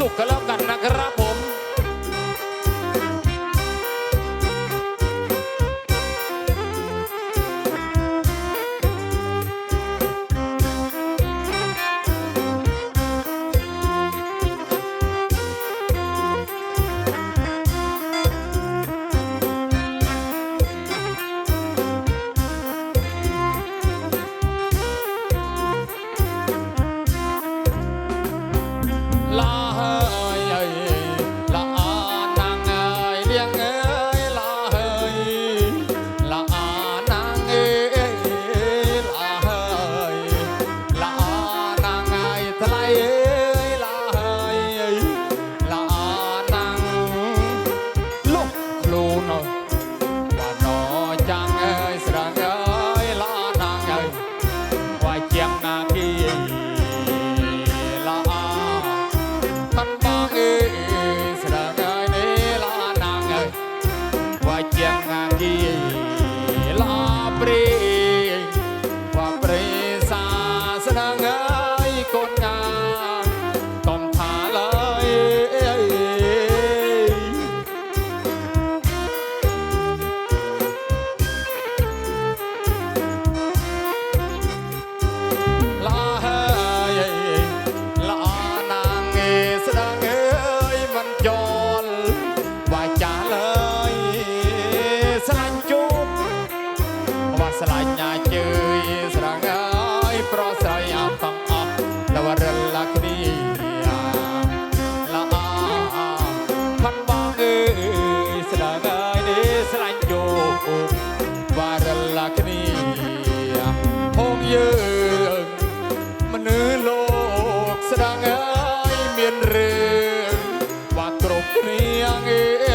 so The lion. ស្លាញ់ណាជើយស្រងើយប្រស័យអត់ទាំងអស់លវរលគ្នាល្អខាត់បងអើយស្រងើយនេះស្លាញ់យោវរលគ្នាហងយើងមនុស្សលោកស្រងើយមានរឿងបាក់គ្រប់គ្នាងើយ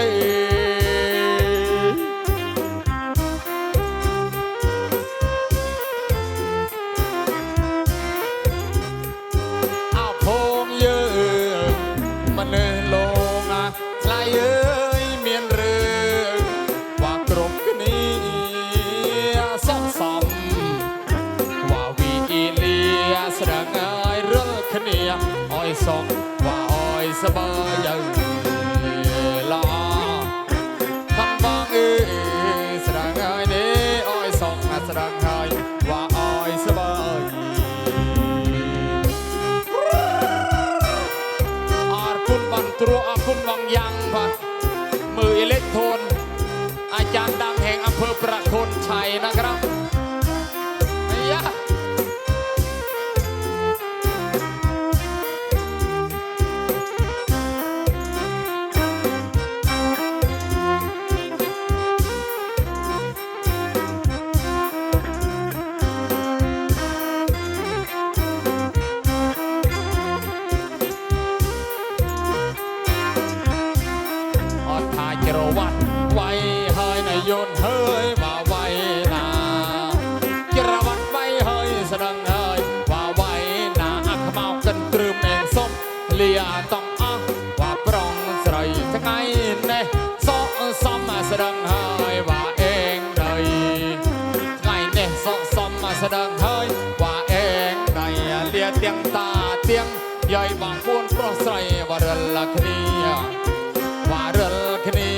สองว่าอ้อยสบายยังลาทำบางเอ้ยแสดงไงเด้อ้อยสองน่ะแสดงไงว่าอ้อยสบายอาคุณบันตรัวอาคุณวังยังพัดมืออิเล็กโทรนอาจารย์ดังแห่งอำเภอประโคนชัยนะครับ ต้องอะว่าปรองใส่จะไงเน่ซอซ้อมมาแสดงเฮยว่าเองเลยไงเน่ซอซ้อมมาแสดงเฮยว่าเองในเลียเตียงตาเตียงใหญ่บางปูนโปรใส่ว่าเรือนละคนีว่าเรื่องคนี้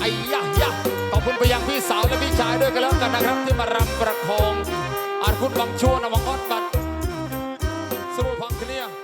ไอ้ยะยะขอบคุณไปยังพี่สาวและพี่ชายด้วยกันแล้วกันนะครับที่มารำประคองอาคุณบังชวนวังออดบัต through Pankania.